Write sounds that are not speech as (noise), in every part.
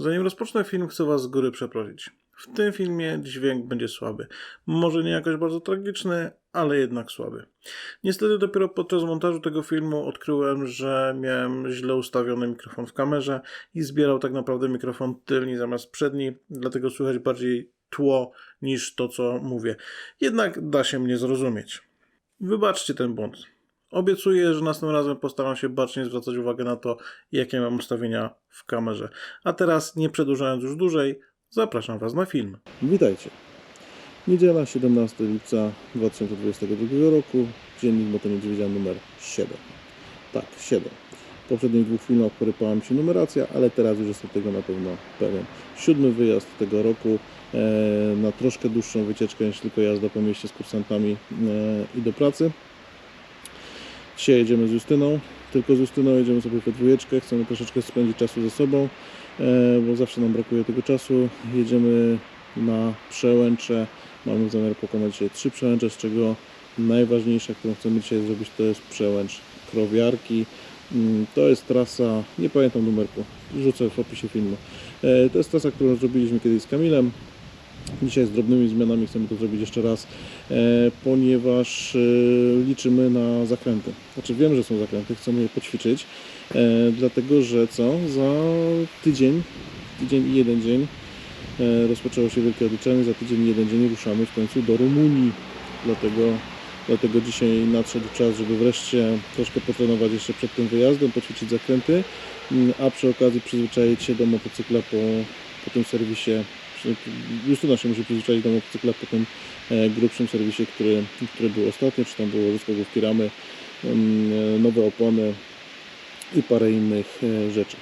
Zanim rozpocznę film, chcę Was z góry przeprosić. W tym filmie dźwięk będzie słaby. Może nie jakoś bardzo tragiczny, ale jednak słaby. Niestety dopiero podczas montażu tego filmu odkryłem, że miałem źle ustawiony mikrofon w kamerze i zbierał tak naprawdę mikrofon tylni zamiast przedni, dlatego słychać bardziej tło niż to, co mówię. Jednak da się mnie zrozumieć. Wybaczcie ten błąd. Obiecuję, że następnym razem postaram się bacznie zwracać uwagę na to, jakie mam ustawienia w kamerze. A teraz, nie przedłużając już dłużej, zapraszam Was na film. Witajcie. Niedziela 17 lipca 2022 roku. Dziennik Moto Niedźwiedzia numer 7. Tak, 7. W poprzednich dwóch filmach porypała mi się numeracja, ale teraz już jestem tego na pewno pewien. Siódmy wyjazd tego roku e, na troszkę dłuższą wycieczkę niż tylko jazda po mieście z kursantami e, i do pracy. Dzisiaj jedziemy z Justyną, tylko z Justyną jedziemy sobie we dwójeczkę, chcemy troszeczkę spędzić czasu ze sobą, e, bo zawsze nam brakuje tego czasu. Jedziemy na przełęcze, mamy zamiar pokonać dzisiaj trzy przełęcze, z czego najważniejsza, którą chcemy dzisiaj zrobić, to jest przełęcz Krowiarki. Mm, To jest trasa, nie pamiętam numerku, rzucę w opisie filmu. E, To jest trasa, którą zrobiliśmy kiedyś z Kamilem. Dzisiaj z drobnymi zmianami chcemy to zrobić jeszcze raz, e, ponieważ e, liczymy na zakręty. Znaczy wiem, że są zakręty, chcemy je poćwiczyć, e, dlatego że co? Za tydzień, tydzień i jeden dzień rozpoczęło się wielkie odliczenie, za tydzień i jeden dzień ruszamy w końcu do Rumunii. Dlatego, dlatego dzisiaj nadszedł czas, żeby wreszcie troszkę potrenować jeszcze przed tym wyjazdem, poćwiczyć zakręty, mm, a przy okazji przyzwyczaić się do motocykla po, po tym serwisie Justyna się musi przyzwyczaić do motocykla po tym e, grubszym serwisie, który, który był ostatnio, czy tam było rozkładówki ramy, e, nowe opony i parę innych e, rzeczy.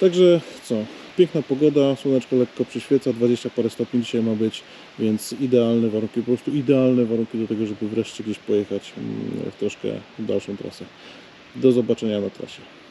Także co, piękna pogoda, słoneczko lekko przyświeca, 20 parę stopni dzisiaj ma być, więc idealne warunki, po prostu idealne warunki do tego, żeby wreszcie gdzieś pojechać mm, w troszkę dalszą trasę. Do zobaczenia na trasie.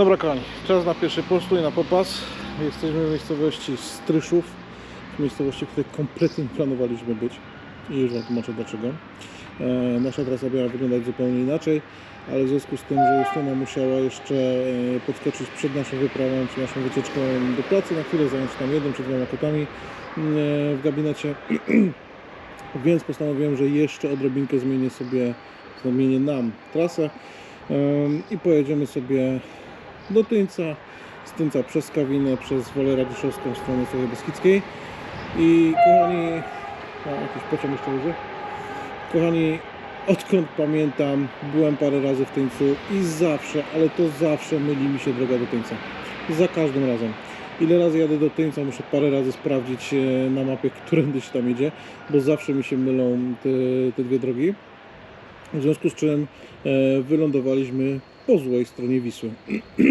Dobra kochani, czas na pierwszy postój, na popas. Jesteśmy w miejscowości Stryszów, w miejscowości, w której kompletnie nie planowaliśmy być i już Wam tłumaczę dlaczego. E, nasza trasa miała wyglądać zupełnie inaczej, ale w związku z tym, że Justyna musiała jeszcze e, podskoczyć przed naszą wyprawą, czy naszą wycieczką do pracy, na chwilę zająć tam jednym czy dwoma kotami e, w gabinecie, (clears throat) więc postanowiłem, że jeszcze odrobinkę zmienię sobie, zmienię nam trasę i pojedziemy sobie do Tyńca, z Tyńca przez Kawinę, przez Wolę Radziszowską w stronę Soły Beskidzkiej. I kochani, a jakiś pociąg jeszcze jedzie? Kochani, odkąd pamiętam, byłem parę razy w Tyńcu i zawsze, ale to zawsze myli mi się droga do Tyńca. Za każdym razem. Ile razy jadę do Tyńca, muszę parę razy sprawdzić e, na mapie, (laughs) którędy się tam jedzie, bo zawsze mi się mylą te, te dwie drogi. W związku z czym e, wylądowaliśmy po złej stronie Wisły.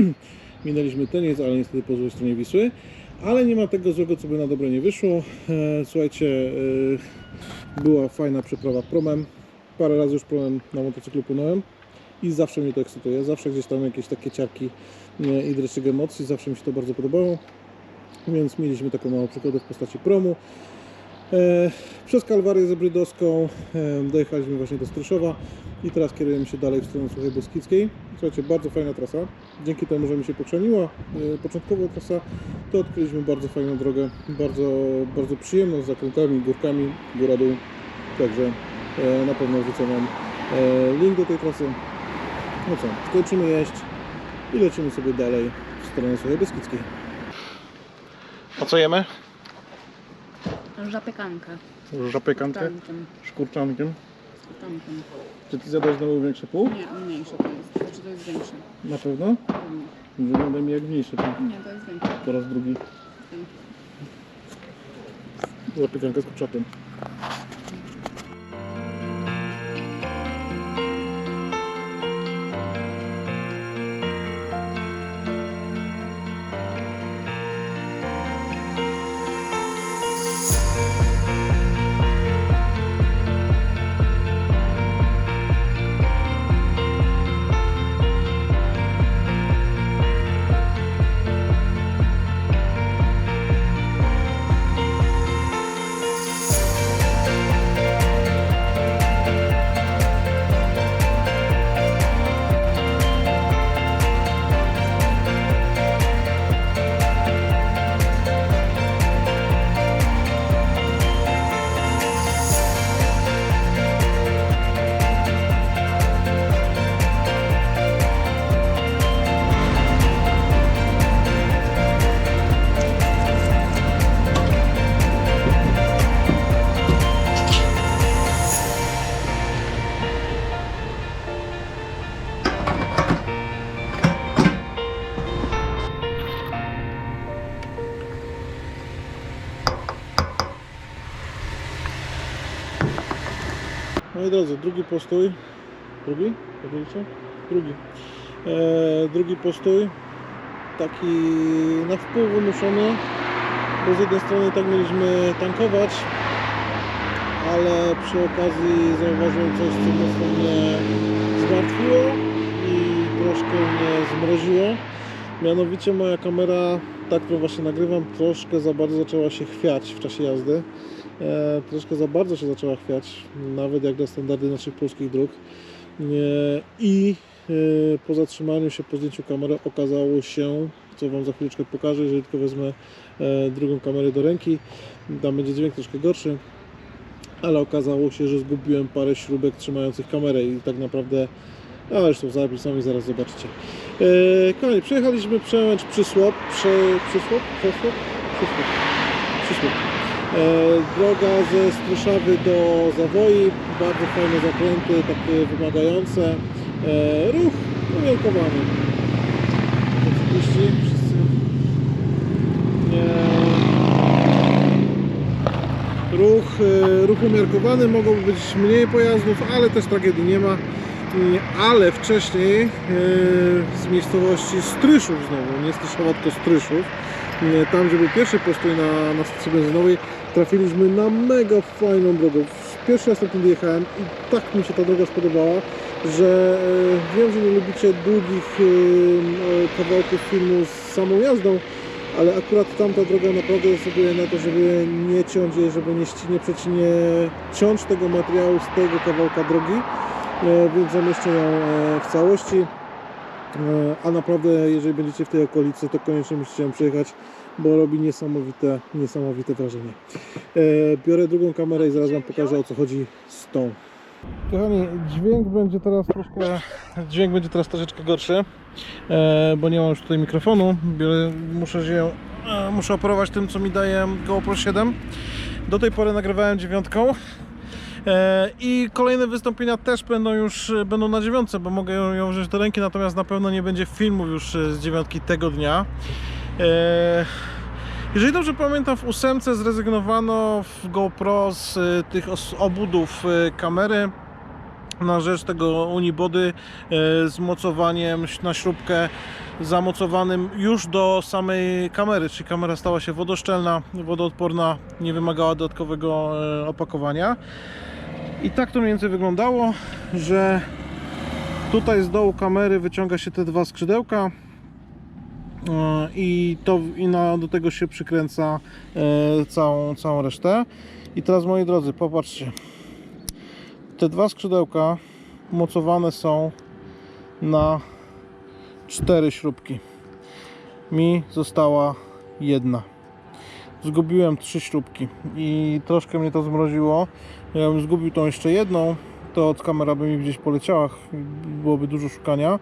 (clears throat) Minęliśmy Tyniec, ale niestety po złej stronie Wisły. Ale nie ma tego złego, co by na dobre nie wyszło. E, słuchajcie, e, była fajna przeprawa promem. Parę razy już promem na motocyklu płynąłem i zawsze mnie to ekscytuje. Zawsze gdzieś tam jakieś takie ciarki e, i dreszczyk emocji. Zawsze mi się to bardzo podobało. Więc mieliśmy taką małą przygodę w postaci promu. E, przez Kalwarię Zebrydowską e, dojechaliśmy właśnie do Stryszowa i teraz kierujemy się dalej w stronę Suchej Beskidzkiej. Słuchajcie, bardzo fajna trasa. Dzięki temu, że mi się pochrzaniła e, początkowo trasa, to odkryliśmy bardzo fajną drogę, bardzo, bardzo przyjemną z zakrętami, górkami, góra-dół. Także na pewno wrzucę Wam link do tej trasy. No co, skończymy jeść i lecimy sobie dalej w stronę Suchej Beskidzkiej. A co jemy? Żapiekankę. Żapiekankę? Tankiem. Z kurczankiem. Z tankiem. Czy ty zjadłeś znowu większe pół? Nie, mniejsze to jest. Znaczy to jest większe. Na pewno? Pewnie. Wygląda mi jak mniejsze pół. Nie, to jest większe. Po raz drugi. Zapiekanka z kurczakiem. Drugi postój. Drugi? Powiedzieliście? Drugi. E, drugi postój. Taki na wpół wymuszony. Bo z jednej strony tak mieliśmy tankować, ale przy okazji zauważyłem coś, co mocno mnie zmartwiło i troszkę mnie zmroziło. Mianowicie moja kamera, ta którą właśnie nagrywam, troszkę za bardzo zaczęła się chwiać w czasie jazdy. E, troszkę za bardzo się zaczęła chwiać, nawet jak na standardy naszych polskich dróg. E, I e, po zatrzymaniu się, po zdjęciu kamery okazało się, co Wam za chwileczkę pokażę, jeżeli tylko wezmę e, drugą kamerę do ręki, tam będzie dźwięk troszkę gorszy, ale okazało się, że zgubiłem parę śrubek trzymających kamerę i tak naprawdę, a zresztą zapisami zaraz zobaczycie. E, kochani, przejechaliśmy przełęcz Przysłop, prze, Przysłop, Przysłop, Przysłop, Przysłop. E, droga ze Stryszawy do Zawoi, bardzo fajne zakręty, takie wymagające. E, ruch umiarkowany. Wszyscy. Ruch, e, ruch umiarkowany, mogłoby być mniej pojazdów, ale też tragedii nie ma. Ale wcześniej z miejscowości Stryszów znowu, nie Stryszowa, tylko Stryszów, tam gdzie był pierwszy postój na, na stacji benzynowej, trafiliśmy na mega fajną drogę. Pierwszy raz tam jechałem i tak mi się ta droga spodobała, że e, wiem, że nie lubicie długich e, e, kawałków filmu z samą jazdą, ale akurat tamta droga naprawdę zasługuje na to, żeby nie ciąć jej, żeby nie, nie, przeci- nie ciąć tego materiału z tego kawałka drogi, więc zamieszczę ją w całości. A naprawdę, jeżeli będziecie w tej okolicy, to koniecznie musicie ją przyjechać, bo robi niesamowite, niesamowite wrażenie. E, Biorę drugą kamerę i zaraz Wam pokażę o co chodzi z tą. Kochani, dźwięk będzie teraz troszkę, dźwięk będzie teraz troszeczkę gorszy, e, bo nie mam już tutaj mikrofonu. Biorę, muszę się, e, muszę operować tym, co mi daje GoPro 7. Do tej pory nagrywałem dziewiątką. I kolejne wystąpienia też będą już będą na dziewiątce, bo mogę ją, wziąć do ręki, natomiast na pewno nie będzie filmów już z dziewiątki tego dnia. E, Jeżeli dobrze pamiętam, w ósemce zrezygnowano w GoPro z e, tych obudów e, kamery na rzecz tego unibody z mocowaniem na śrubkę zamocowanym już do samej kamery, czyli kamera stała się wodoszczelna, wodoodporna, nie wymagała dodatkowego opakowania. I tak to mniej więcej wyglądało, że tutaj z dołu kamery wyciąga się te dwa skrzydełka I, to, i na, do tego się przykręca e, całą, całą resztę. I teraz moi drodzy, popatrzcie. Te dwa skrzydełka mocowane są na cztery śrubki. Mi została jedna. Zgubiłem trzy śrubki i troszkę mnie to zmroziło. Jakbym zgubił tą jeszcze jedną, to od kamera by mi gdzieś poleciała, byłoby dużo szukania.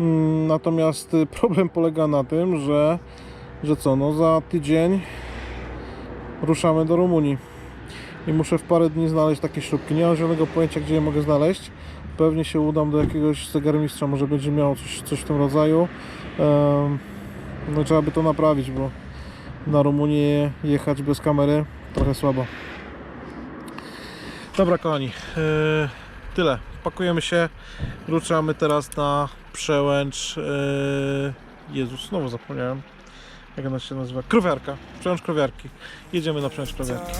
Mm, Natomiast y, problem polega na tym, że, że co, no za tydzień ruszamy do Rumunii i muszę w parę dni znaleźć takie śrubki. Nie mam zielonego pojęcia, gdzie je mogę znaleźć. Pewnie się udam do jakiegoś zegarmistrza, może będzie miał coś, coś w tym rodzaju. No trzeba by to naprawić, bo na Rumunię jechać bez kamery trochę słabo. Dobra kochani, yy, tyle. Pakujemy się, ruszamy teraz na przełęcz. Yy, Jezus, znowu zapomniałem. Jak ona się nazywa? Krowiarka. Przełęcz krowiarki. Jedziemy na przełęcz krowiarki.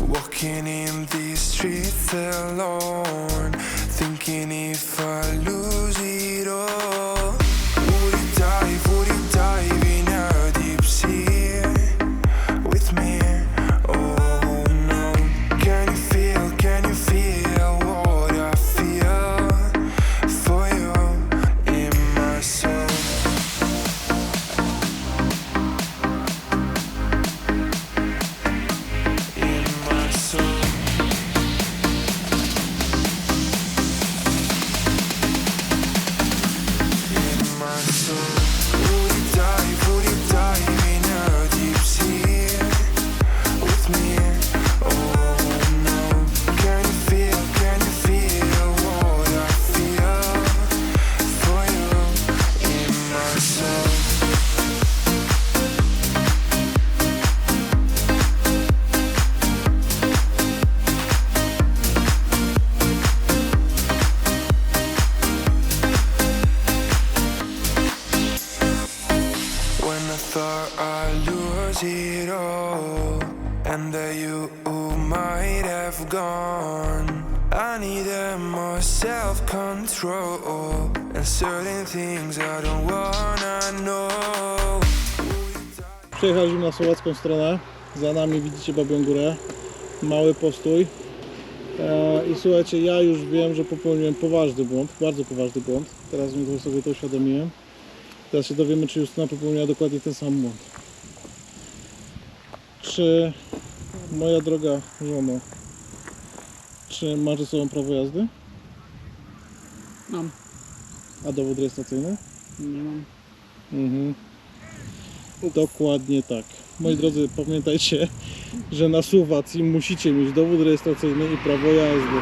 Walking in these streets alone, thinking if I lose Przejechaliśmy na słowacką stronę. Za nami widzicie Babią Górę. Mały postój. E, I słuchajcie, ja już wiem, że popełniłem poważny błąd, bardzo poważny błąd. Teraz mi sobie to uświadomiłem. Teraz się dowiemy, czy Justyna popełniła dokładnie ten sam błąd. Czy moja droga żono, czy masz ze sobą prawo jazdy? Mam. A dowód rejestracyjny? Nie mam. Mhm. Dokładnie tak. Moi drodzy, pamiętajcie, że na Słowacji musicie mieć dowód rejestracyjny i prawo jazdy.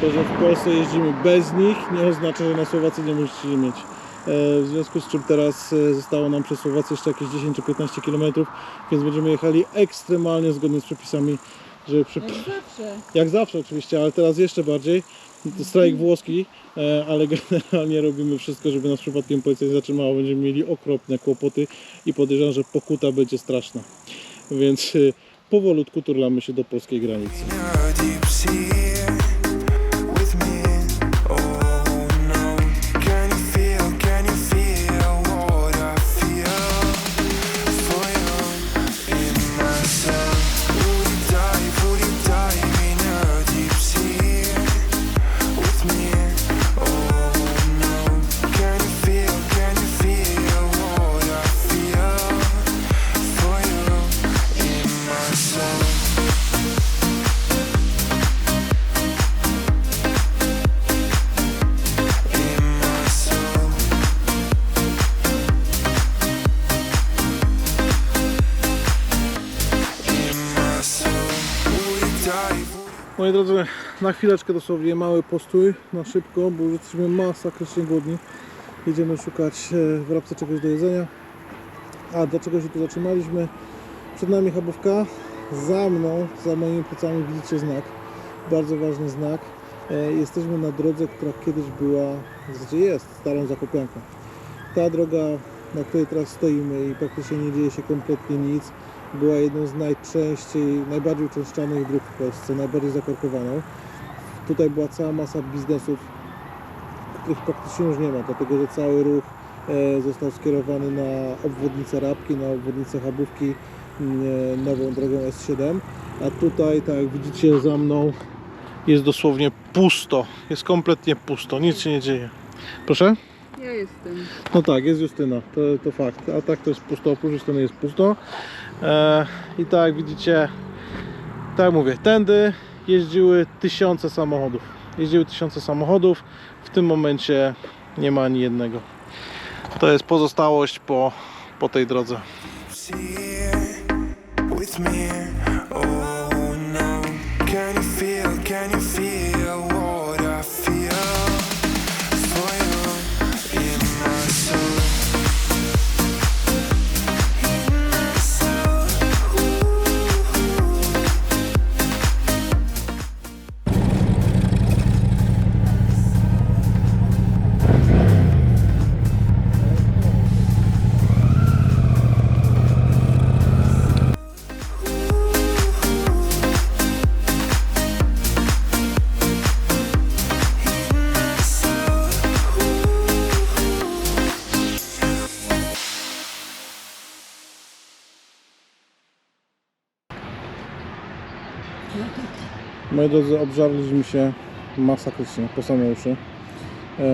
To, że w Polsce jeździmy bez nich, nie oznacza, że na Słowacji nie musicie mieć. E, W związku z czym teraz e, zostało nam przez Słowację jeszcze jakieś 10 czy 15 km, więc będziemy jechali ekstremalnie zgodnie z przepisami, żeby przy... Jak zawsze. Jak zawsze oczywiście, ale teraz jeszcze bardziej. Strajk włoski, e, ale generalnie robimy wszystko, żeby nas przypadkiem policja nie zatrzymała. Będziemy mieli okropne kłopoty i podejrzewam, że pokuta będzie straszna. Więc e, powolutku turlamy się do polskiej granicy. Moi drodzy, na chwileczkę dosłownie mały postój, na szybko, bo już jesteśmy masakrycznie głodni. Jedziemy szukać e, w rabce czegoś do jedzenia. A dlaczego się tu zatrzymaliśmy? Przed nami chabówka, za mną, za moimi plecami widzicie znak. Bardzo ważny znak. E, Jesteśmy na drodze, która kiedyś była, zasadzie jest, starą Zakopianką. Ta droga, na której teraz stoimy i praktycznie nie dzieje się kompletnie nic, była jedną z najczęściej, najbardziej uczęszczanych dróg w Polsce, najbardziej zakorkowaną. Tutaj była cała masa biznesów ich praktycznie już nie ma, dlatego że cały ruch e, został skierowany na obwodnicę Rabki, na obwodnicę Chabówki, mm, nową drogą S7, a tutaj, tak jak widzicie za mną, jest dosłownie pusto, jest kompletnie pusto, nic się nie dzieje. Proszę? Ja jestem. No tak, jest Justyna, to, to fakt. A tak to jest pusto, oprócz Justyny jest pusto. E, I tak jak widzicie, tak jak mówię, tędy jeździły tysiące samochodów. Jeździły tysiące samochodów, w tym momencie nie ma ani jednego. To jest pozostałość po, po tej drodze. Oh no, can you feel? Can you feel Moi drodzy, obżarliśmy się masakrycznie, po same uszy. E,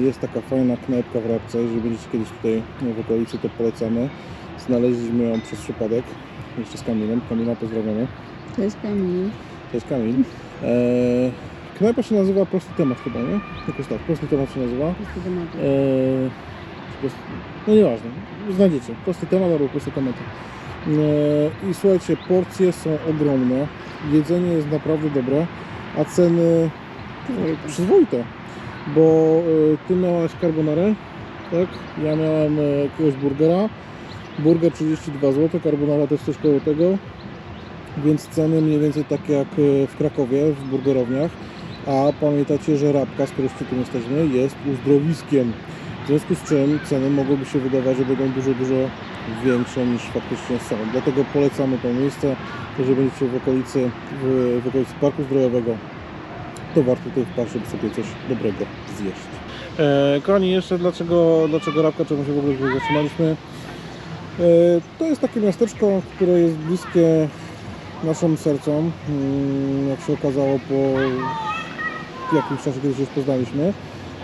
Jest taka fajna knajpka w Rabce, jeżeli będziecie kiedyś tutaj w okolicy, to polecamy. Znaleźliśmy ją przez przypadek, jeszcze z Kamilem. Kamila pozdrawiamy. To jest Kamil. To jest Kamil. E, knajpa się nazywa Prosty Temat chyba, nie? Jakoś tak, Prosty Temat się nazywa. Prosty temat. E, prost- no nieważne, znajdziecie. Prosty temat albo proste tematy. E, I słuchajcie, porcje są ogromne, jedzenie jest naprawdę dobre, a ceny Przyzwoite. Bo e, ty miałaś carbonarę, tak? Ja miałem e, jakiegoś burgera. Burger 32 zł, carbonara też coś koło tego. Więc ceny mniej więcej takie jak w Krakowie, w burgerowniach. A pamiętacie, że Rabka, skoro już przy jesteśmy, jest uzdrowiskiem. W związku z czym ceny mogłyby się wydawać, że będą dużo, dużo większe niż faktycznie są. Dlatego polecamy to miejsce. Jeżeli będziecie w okolicy, w, w okolicy Parku Zdrojowego, to warto tutaj wpaść, żeby sobie coś dobrego zjeść. E, kochani, jeszcze dlaczego, dlaczego Rabka, czemu się w ogóle tutaj zatrzymaliśmy? E, to jest takie miasteczko, które jest bliskie naszym sercom. Mm, Jak się okazało po jakimś czasie, kiedy się poznaliśmy.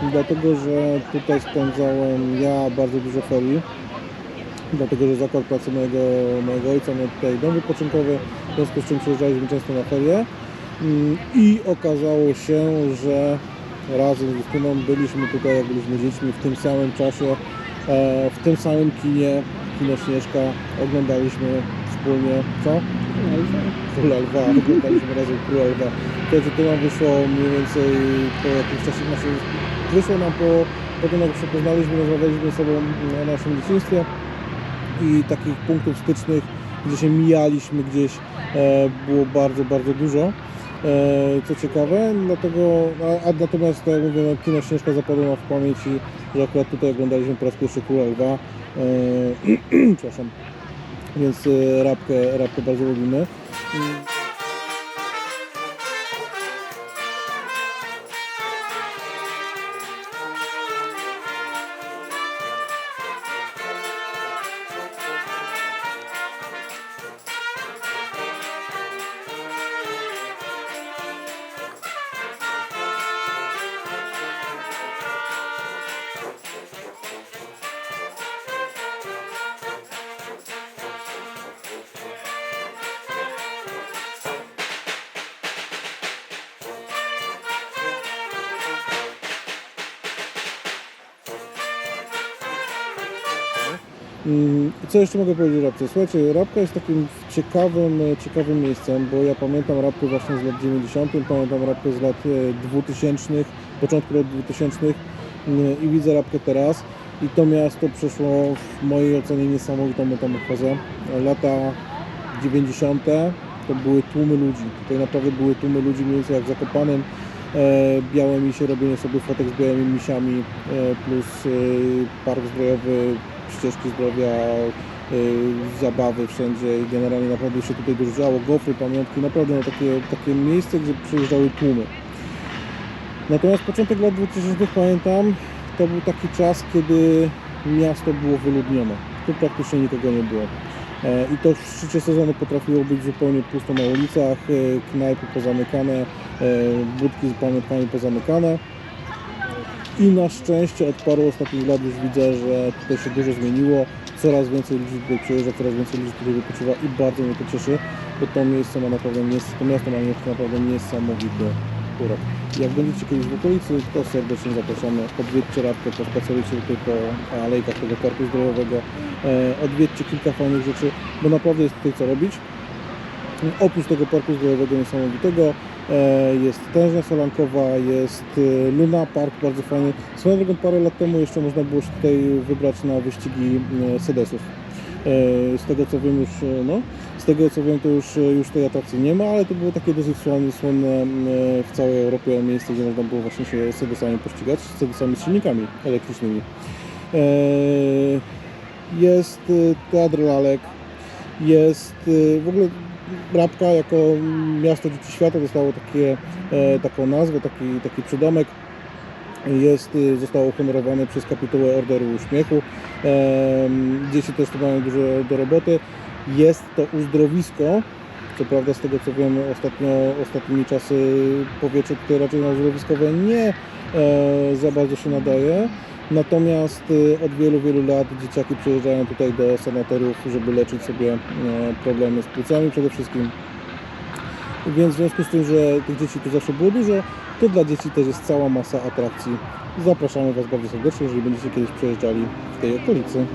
Dlatego, że tutaj spędzałem ja bardzo dużo ferii. Dlatego, że zakład pracy mojego, mojego ojca miał tutaj dom wypoczynkowy, w związku z czym przyjeżdżaliśmy często na ferie. Mm, I okazało się, że razem z Justyną byliśmy tutaj, jak byliśmy dziećmi, w tym samym czasie, e, w tym samym kinie, kino Śnieżka, oglądaliśmy wspólnie, co? Króla Lwa, oglądaliśmy razem Króla Lwa. Słuchajcie, to nam wyszło mniej więcej po jakimś czasie, znaczy wyszło nam po, po tym jak się poznaliśmy, rozmawialiśmy sobą o naszym dzieciństwie i takich punktów stycznych, gdzie się mijaliśmy gdzieś, e, było bardzo, bardzo dużo. E, co ciekawe, dlatego, a, a natomiast tak jak mówię, no, kino Śnieżka zapadło nam w pamięci, że akurat tutaj oglądaliśmy po raz pierwszy Króla Lwa. E, (clears throat) przepraszam. Więc rapkę, rapkę bardzo lubimy. Co jeszcze mogę powiedzieć o Rabce? Słuchajcie, Rabka jest takim ciekawym, e, ciekawym miejscem, bo ja pamiętam Rabkę właśnie z lat 90., pamiętam Rabkę z lat e, 2000, początku lat 2000 mm, i widzę Rabkę teraz. I to miasto przeszło w mojej ocenie niesamowitą metamorfozę. Lata 90. to były tłumy ludzi. Tutaj naprawdę były tłumy ludzi, mniej więcej jak w Zakopanem. E, białe misie, robienie sobie fotek z białymi misiami, e, plus e, park zdrojowy, ścieżki zdrowia, e, zabawy wszędzie i generalnie naprawdę się tutaj działo. Gofry, pamiątki, naprawdę no, takie, takie miejsce, gdzie przyjeżdżały tłumy. Natomiast początek lat 2000 pamiętam, to był taki czas, kiedy miasto było wyludnione. Tu praktycznie nikogo nie było. E, I to w szczycie sezonu potrafiło być zupełnie pusto na ulicach, e, knajpy pozamykane, e, budki z pamiątkami pozamykane. I na szczęście od paru ostatnich lat już widzę, że tutaj się dużo zmieniło. Coraz więcej ludzi tutaj przyjeżdża, coraz więcej ludzi tutaj wypoczywa i bardzo mnie to cieszy, bo to miejsce ma naprawdę, to miasto ma naprawdę niesamowity urok. Jak będziecie kiedyś w okolicy, to serdecznie zapraszamy. Odwiedźcie Radkę, pospacerujcie tutaj po alejkach tego parku zdrojowego. E, odwiedźcie kilka fajnych rzeczy, bo naprawdę jest tutaj co robić. Oprócz tego parku zdrojowego niesamowitego jest tężnia solankowa, jest e, Luna Park, bardzo fajny. Swoją drogą parę lat temu jeszcze można było się tutaj wybrać na wyścigi e, sedesów. E, Z tego co wiem już, e, no, z tego co wiem to już, e, już tej atrakcji nie ma, ale to było takie dosyć słynne, słynne e, w całej Europie miejsce, gdzie można było właśnie się sedesami pościgać, sedesami z silnikami elektrycznymi. E, Jest e, teatr lalek, jest e, w ogóle Rabka jako miasto dzieci świata dostało takie, e, taką nazwę, taki, taki przydomek. Jest, e, został uhonorowany przez kapitułę Orderu Uśmiechu. Dzieci też tu mają dużo do roboty. Jest to uzdrowisko. Co prawda z tego co wiem ostatnio, ostatnimi czasy powietrze tutaj raczej na uzdrowiskowe nie e, za bardzo się nadaje. Natomiast e, od wielu, wielu lat dzieciaki przyjeżdżają tutaj do sanatoriów, żeby leczyć sobie e, problemy z płucami przede wszystkim. Więc w związku z tym, że tych dzieci tu zawsze było dużo, to dla dzieci też jest cała masa atrakcji. Zapraszamy Was bardzo serdecznie, jeżeli będziecie kiedyś przejeżdżali w tej okolicy.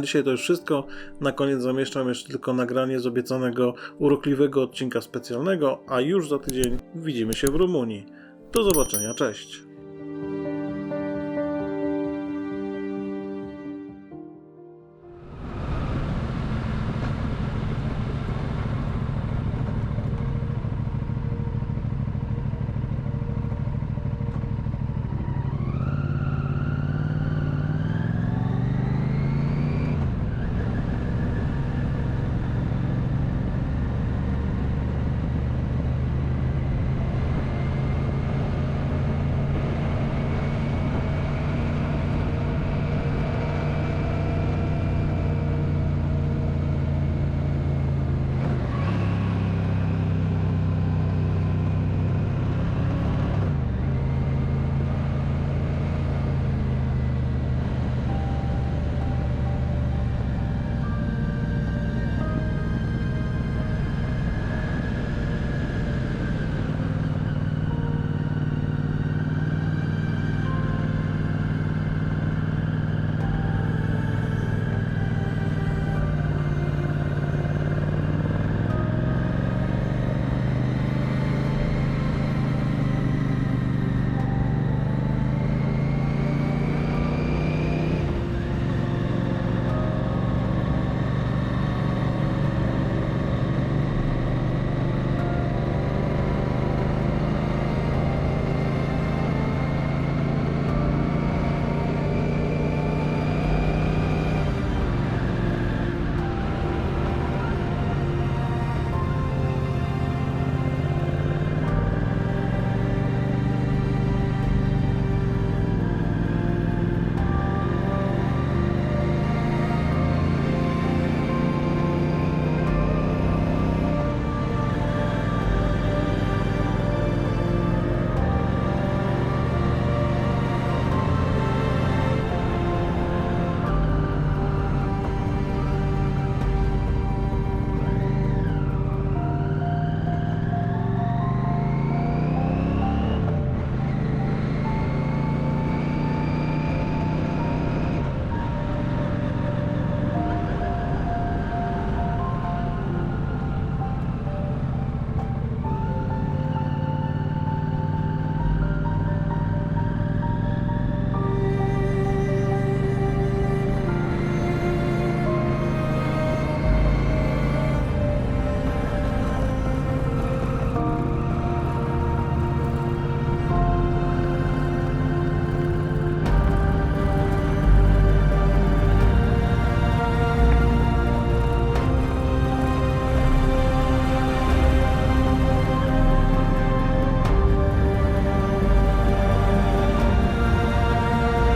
Dzisiaj to już wszystko. Na koniec zamieszczam jeszcze tylko nagranie z obiecanego urokliwego odcinka specjalnego, a już za tydzień widzimy się w Rumunii. Do zobaczenia, cześć!